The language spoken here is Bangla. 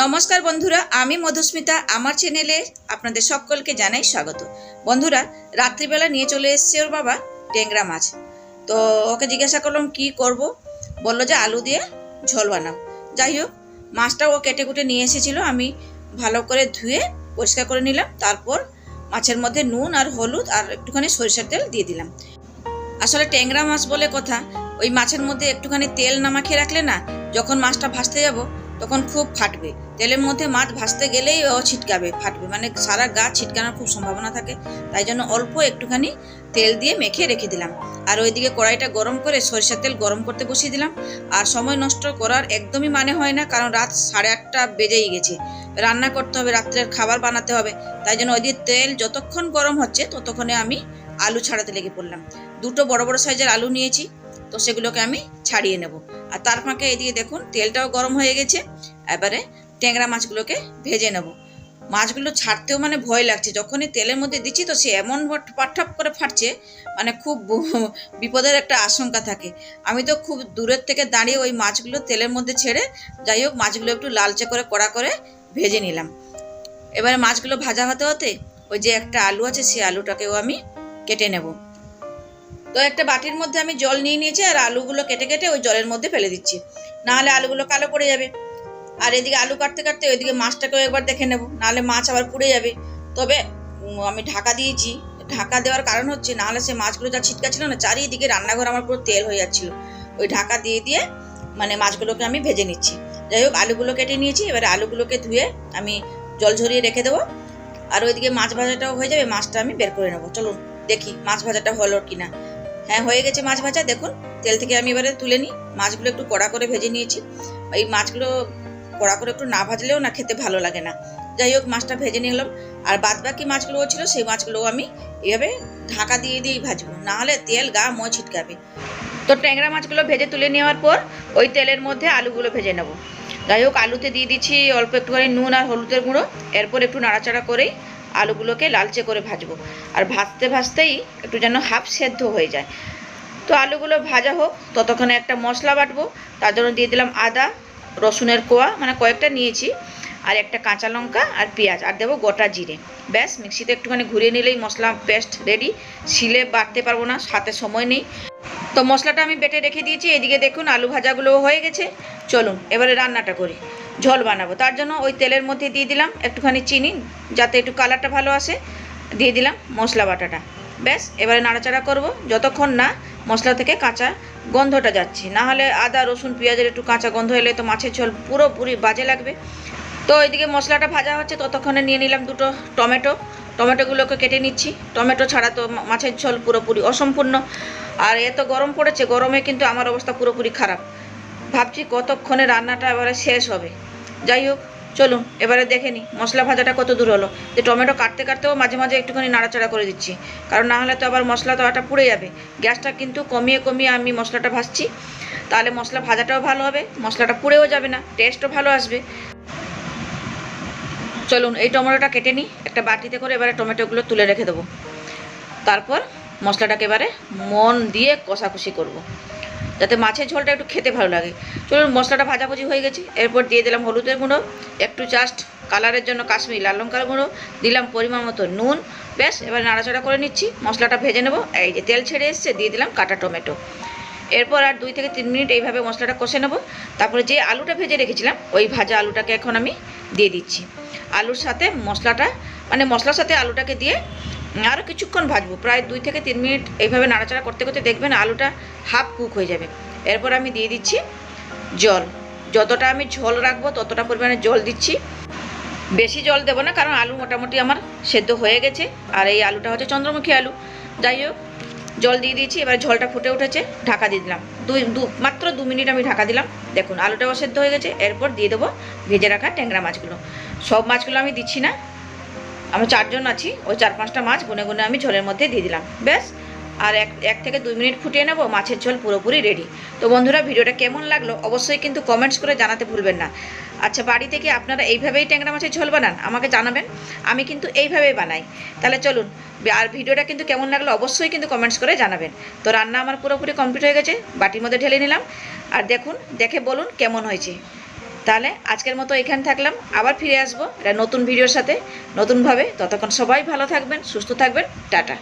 নমস্কার বন্ধুরা, আমি মধুস্মিতা। আমার চ্যানেলে আপনাদের সকলকে জানাই স্বাগত। বন্ধুরা, রাত্রিবেলা নিয়ে চলে এসছে ওর বাবা, ট্যাংরা মাছ। তো ওকে জিজ্ঞাসা করলাম, কি করব? বলল যে, আলু দিয়ে ঝোল বানাও যাই হোক, মাছটা ও কেটে কুটে নিয়ে এসেছিল। আমি ভালো করে ধুয়ে পরিষ্কার করে নিলাম। তারপর মাছের মধ্যে নুন আর হলুদ আর একটুখানি সরিষার তেল দিয়ে দিলাম। আসলে ট্যাংরা মাছ বলে কথা, ওই মাছের মধ্যে একটুখানি তেল না মাখিয়ে রাখলে না, যখন মাছটা ভাজতে যাব তখন খুব ফাটবে। তেলের মধ্যে মাছ ভাজতে গেলেই ও ছিটকাবে, ফাটবে। মানে সারা গা ছিটকানোর খুব সম্ভাবনা থাকে। তাই জন্য অল্প একটুখানি তেল দিয়ে মেখে রেখে দিলাম। আর ওইদিকে কড়াইটা গরম করে সরিষার তেল গরম করতে বসিয়ে দিলাম। আর সময় নষ্ট করার একদমই মানে হয় না, কারণ রাত সাড়ে আটটা বেজেই গেছে। রান্না করতে হবে, রাত্রের খাবার বানাতে হবে। তাই জন্য ওইদিকে তেল যতক্ষণ গরম হচ্ছে, ততক্ষণে আমি আলু ছাড়াতে লেগে পড়লাম। দুটো বড় বড় সাইজের আলু নিয়েছি। তো সেগুলোকে আমি ছাড়িয়ে নেব। আর তার ফাঁকে এদিকে দেখুন, তেলটাও গরম হয়ে গেছে। এবারে ট্যাংরা মাছগুলোকে ভেজে নেব। মাছগুলো ছাড়তেও মানে ভয় লাগছে। যখনই তেলের মধ্যে দিচ্ছি তো সে এমন পাঠাপ করে ফাটছে মানে খুব বিপদের একটা আশঙ্কা থাকে। আমি তো খুব দূরের থেকে দাঁড়িয়ে ওই মাছগুলো তেলের মধ্যে ছেড়ে যাই হোক, মাছগুলো একটু লালচে করে কড়া করে ভেজে নিলাম। এবারে মাছগুলো ভাজা হতে হতে ওই যে একটা আলু আছে সেই আলুটাকেও আমি কেটে নেব। তো একটা বাটির মধ্যে আমি জল নিয়ে নিয়েছি আর আলুগুলো কেটে কেটে ওই জলের মধ্যে ফেলে দিচ্ছি। নাহলে আলুগুলো কালো পড়ে যাবে। আর এদিকে আলু কাটতে কাটতে ওইদিকে মাছটাকেও একবার দেখে নেব। নাহলে মাছ আবার পুড়ে যাবে। তবে আমি ঢাকা দিয়েছি। ঢাকা দেওয়ার কারণ হচ্ছে, নাহলে সে মাছগুলো যা ছিটকা ছিল না, চারিদিকে রান্নাঘর আমার পুরো তেল হয়ে যাচ্ছিল। ওই ঢাকা দিয়ে দিয়ে মানে মাছগুলোকে আমি ভেজে নিচ্ছি। যাই হোক, আলুগুলো কেটে নিয়েছি। এবারে আলুগুলোকে ধুয়ে আমি জল ঝরিয়ে রেখে দেবো। আর ওইদিকে মাছ ভাজাটাও হয়ে যাবে, মাছটা আমি বের করে নেব। চলুন, দেখি মাছ ভাজাটা হলো কিনা। হ্যাঁ হয়ে গেছে মাছ ভাজা। দেখুন, তেল থেকে আমি এবারে তুলে নিই। মাছগুলো একটু কড়া করে ভেজে নিয়েছি। এই মাছগুলো কড়া করে একটু না ভাজলেও না খেতে ভালো লাগে না। যাই হোক, মাছটা ভেজে নিলাম। আর বাদ বাকি মাছগুলো ছিল, সেই মাছগুলো আমি এভাবে ঢাকা দিয়ে দিয়েই ভাজবো। নাহলে তেল গা ময় ছিটকাবে। তো ট্যাংরা মাছগুলো ভেজে তুলে নেওয়ার পর ওই তেলের মধ্যে আলুগুলো ভেজে নেব। যাই হোক, আলুতে দিয়ে দিচ্ছি অল্প একটুখানি নুন আর হলুদের গুঁড়ো। এরপর একটু নাড়াচাড়া করেই আলুগুলোকে লালচে করে ভাজবো। আর ভাজতে ভাজতেই একটু যেন হাফ সেদ্ধ হয়ে যায়। তো আলুগুলো ভাজা হোক, ততক্ষণে একটা মশলা বাটবো। তার জন্য দিয়ে দিলাম আদা, রসুনের কোয়া মানে কয়েকটা নিয়েছি। আর একটা কাঁচা লঙ্কা আর পেঁয়াজ। আর দেবো গোটা জিরে। ব্যাস, মিক্সিতে একটুখানি ঘুরিয়ে নিলেই মশলা পেস্ট রেডি। শিলে বাটতে পারব না, সাথে সময় নেই। তো মশলাটা আমি বেটে রেখে দিয়েছি। এদিকে দেখুন আলু ভাজাগুলোও হয়ে গেছে। চলুন, এবারে রান্নাটা করি। ঝোল বানাবো। তার জন্য ওই তেলের মধ্যে দিয়ে দিলাম একটুখানি চিনি, যাতে একটু কালারটা ভালো আসে। দিয়ে দিলাম মশলা বাটাটা। ব্যাস, এবারে নাড়াচাড়া করব। যতক্ষণ না মশলা থেকে কাঁচা গন্ধটা যাচ্ছে। না হলে আদা, রসুন, পেঁয়াজের একটু কাঁচা গন্ধ এলে তো মাছের ঝোল পুরোপুরি বাজে লাগবে। তো এদিকে মশলাটা ভাজা হচ্ছে, ততক্ষণে নিয়ে নিলাম দুটো টমেটো। টমেটোগুলোকে কেটে নিচ্ছি। টমেটো ছাড়া তো মাছের ঝোল পুরোপুরি অসম্পূর্ণ। আর এত গরম পড়েছে, গরমে কিন্তু আমার অবস্থা পুরোপুরি খারাপ। ভাবছি কতক্ষণে রান্নাটা এবারে শেষ হবে। যাই হোক, চলুন, এবারে দেখে নিই মশলা ভাজাটা কত দূর হলো। যে টমেটো কাটতে কাটতেও মাঝে মাঝে একটুখানি নাড়াচাড়া করে দিচ্ছি। কারণ না হলে তো আবার মশলা তো পুড়ে যাবে। গ্যাসটা কিন্তু কমিয়ে কমিয়ে আমি মশলাটা ভাজছি। তাহলে মশলা ভাজাটাও ভালো হবে, মশলাটা পুড়েও যাবে না টেস্টও ভালো আসবে। চলুন, এই টমেটোটা কেটে নিই একটা বাটিতে করে এবারে টমেটোগুলো তুলে রেখে দেবো। তারপর মশলাটাকে এবারে মন দিয়ে কষাকষি করব। যাতে মাছের ঝোলটা একটু খেতে ভালো লাগে। চলুন, মশলাটা ভাজাভুজি হয়ে গেছে। এরপর দিয়ে দিলাম হলুদের গুঁড়ো, একটু জাস্ট কালারের জন্য কাশ্মীরি লাল লঙ্কার গুঁড়ো, দিলাম পরিমাণ মতো নুন। ব্যাস, এবার নাড়াচাড়া করে নিচ্ছি। মশলাটা ভেজে নেব। এই যে তেল ছেড়ে এসছে, দিয়ে দিলাম কাটা টমেটো। এরপর আর দুই থেকে তিন মিনিট এইভাবে মশলাটা কষে নেব। তারপরে যে আলুটা ভেজে রেখেছিলাম, ওই ভাজা আলুটাকে এখন আমি দিয়ে দিচ্ছি। আলুর সাথে মশলাটা মানে মশলার সাথে আলুটাকে দিয়ে আরও কিছুক্ষণ ভাজবো। প্রায় দুই থেকে তিন মিনিট এইভাবে নাড়াচাড়া করতে করতে দেখবেন আলুটা হাফ কুক হয়ে যাবে। এরপর আমি দিয়ে দিচ্ছি জল। যতটা আমি ঝোল রাখব ততটা পরিমাণে জল দিচ্ছি। বেশি জল দেবো না, কারণ আলু মোটামুটি আমার সেদ্ধ হয়ে গেছে। আর এই আলুটা হচ্ছে চন্দ্রমুখী আলু। যাই হোক, জল দিয়ে দিয়েছি, এবার ঝোলটা ফুটে উঠেছে, ঢাকা দিয়ে দিলাম। দুই, দু, মাত্র দু মিনিট আমি ঢাকা দিলাম। দেখুন, আলুটাও সেদ্ধ হয়ে গেছে। এরপর দিয়ে দেবো ভেজে রাখা ট্যাংরা মাছগুলো। সব মাছগুলো আমি দিচ্ছি না। আমি চারজন আছি, ওই চার পাঁচটা মাছ গুনে গুনে আমি ঝোলের মধ্যে দিয়ে দিলাম। ব্যাস, আর এক এক থেকে দুই মিনিট ফুটিয়ে নেব, মাছের ঝোল পুরোপুরি রেডি তো বন্ধুরা, ভিডিওটা কেমন লাগল অবশ্যই কিন্তু কমেন্টস করে জানাতে ভুলবেন না। আচ্ছা বাড়িতে কি আপনারা এইভাবেই ট্যাংরা মাছের ঝোল বানান? আমাকে জানাবেন, আমি কিন্তু এইভাবেই বানাই। তাহলে চলুন, আর ভিডিওটা কিন্তু কেমন লাগল অবশ্যই কিন্তু কমেন্টস করে জানাবেন। তো রান্না আমার পুরোপুরি কমপ্লিট হয়ে গেছে, বাটির মধ্যে ঢেলে নিলাম। আর দেখুন, দেখে বলুন কেমন হয়েছে। তাহলে আজকের মতো এখানে থাকলাম। আবার ফিরে আসব একটা নতুন ভিডিওর সাথে। নতুনভাবে ততক্ষণ সবাই ভালো থাকবেন, সুস্থ থাকবেন। টাটা।